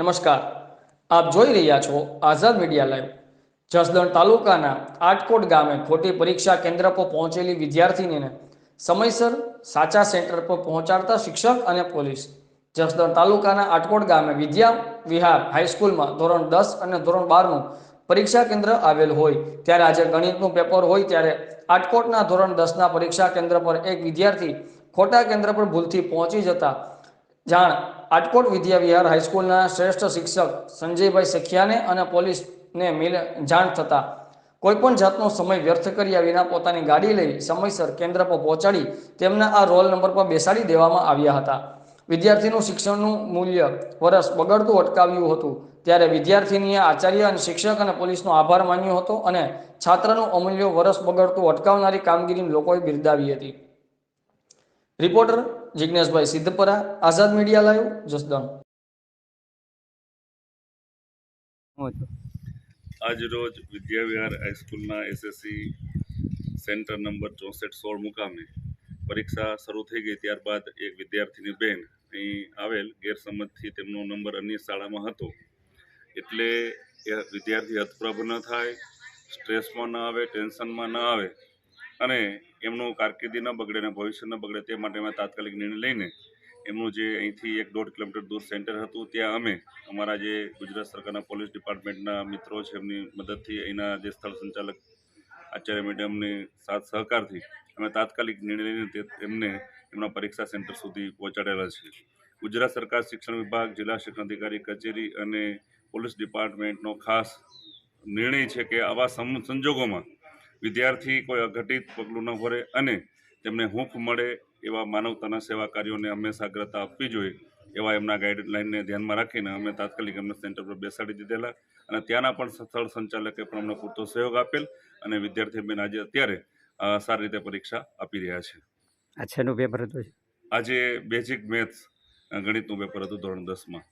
નમસ્કાર. આપ જોઈ રહ્યા છો આઝાદ મીડિયા લાઈવ. જસદણ તાલુકાના આટકોટ ગામે ખોટી પરીક્ષા કેન્દ્ર પર પહોંચેલી વિદ્યાર્થીનીને સમયસર સાચા સેન્ટર પર પહોંચાડતા શિક્ષક અને પોલીસ. જસદણ તાલુકાના આટકોટ ગામે વિદ્યા વિહાર હાઈસ્કૂલમાં ધોરણ દસ અને ધોરણ બારનું પરીક્ષા કેન્દ્ર આવેલ હોય. ત્યારે આજે ગણિતનું પેપર હોય ત્યારે આટકોટના ધોરણ દસના પરીક્ષા કેન્દ્ર પર એક વિદ્યાર્થી ખોટા કેન્દ્ર પર ભૂલથી પહોંચી જતા જાણ આટકોટ વિદ્યા વિહાર હાઈસ્કૂલના શ્રેષ્ઠ શિક્ષક સંજયભાઈ સખિયાને અને પોલીસને મિલ જાણ થતાં કોઈપણ જાતનો સમય વ્યર્થ કર્યા વિના પોતાની ગાડી લઈ સમયસર કેન્દ્ર પર પહોંચાડી તેમના આ રોલ નંબર પર બેસાડી દેવામાં આવ્યા હતા. વિદ્યાર્થીનું શિક્ષણનું મૂલ્ય વર્ષ બગડતું અટકાવ્યું હતું, ત્યારે વિદ્યાર્થીનીએ આચાર્ય અને શિક્ષક અને પોલીસનો આભાર માન્યો હતો અને છાત્રનું અમૂલ્ય વર્ષ બગડતું અટકાવનારી કામગીરી લોકોએ બિરદાવી હતી. Reporter Jigneshbhai Siddhpara, Azad media live, Jasdan. આજ રોજ વિદ્યાવિહાર હાઈસ્કૂલના એસએસસી સેન્ટર નંબર ચોસઠ સોળ મુકામે પરીક્ષા શરૂ થઈ ગઈ ત્યારબાદ એક વિદ્યાર્થીની બેન અહીં આવેલ ગેરસમજથી તેમનો નંબર અન્ય શાળામાં હતો. એટલે એ વિદ્યાર્થી હતપ્રભ ન થાય, સ્ટ્રેસમાં ન આવે, ટેન્શનમાં ન આવે અને એમનું કારકિર્દી ન બગડે અને ભવિષ્ય ન બગડે તે માટે અમે તાત્કાલિક નિર્ણય લઈને એમનું જે અહીંથી એક દોઢ કિલોમીટર દૂર સેન્ટર હતું, ત્યાં અમે અમારા જે ગુજરાત સરકારના પોલીસ ડિપાર્ટમેન્ટના મિત્રો છે, એમની મદદથી અહીંના જે સ્થળ સંચાલક આચાર્ય મેડમની સાથ સહકારથી અમે તાત્કાલિક નિર્ણય લઈને એમને એમના પરીક્ષા સેન્ટર સુધી પહોંચાડેલા છે. ગુજરાત સરકાર શિક્ષણ વિભાગ, જિલ્લા શિક્ષણ અધિકારી, કચેરી અને પોલીસ ડિપાર્ટમેન્ટનો ખાસ નિર્ણય છે કે આવા સંજોગોમાં વિદ્યાર્થી કોઈ અઘટિત પગલું ન ભરે અને તેમને હૂંફ મળે એવા માનવતાના સેવા કાર્યોને હંમેશા અગ્રતા આપવી જોઈએ એવા એમના ગાઈડલાઇનને ધ્યાનમાં રાખીને અમે તાત્કાલિક એમને સેન્ટર પર બેસાડી દીધેલા અને ત્યાંના પણ સ્થળ સંચાલકે પણ અમને પૂરતો સહયોગ આપેલ અને વિદ્યાર્થી બેન આજે અત્યારે સારી રીતે પરીક્ષા આપી રહ્યા છે. આ પેપર હતું? આજે બેઝિક મેથ્સ ગણિતનું પેપર હતું ધોરણ દસમાં.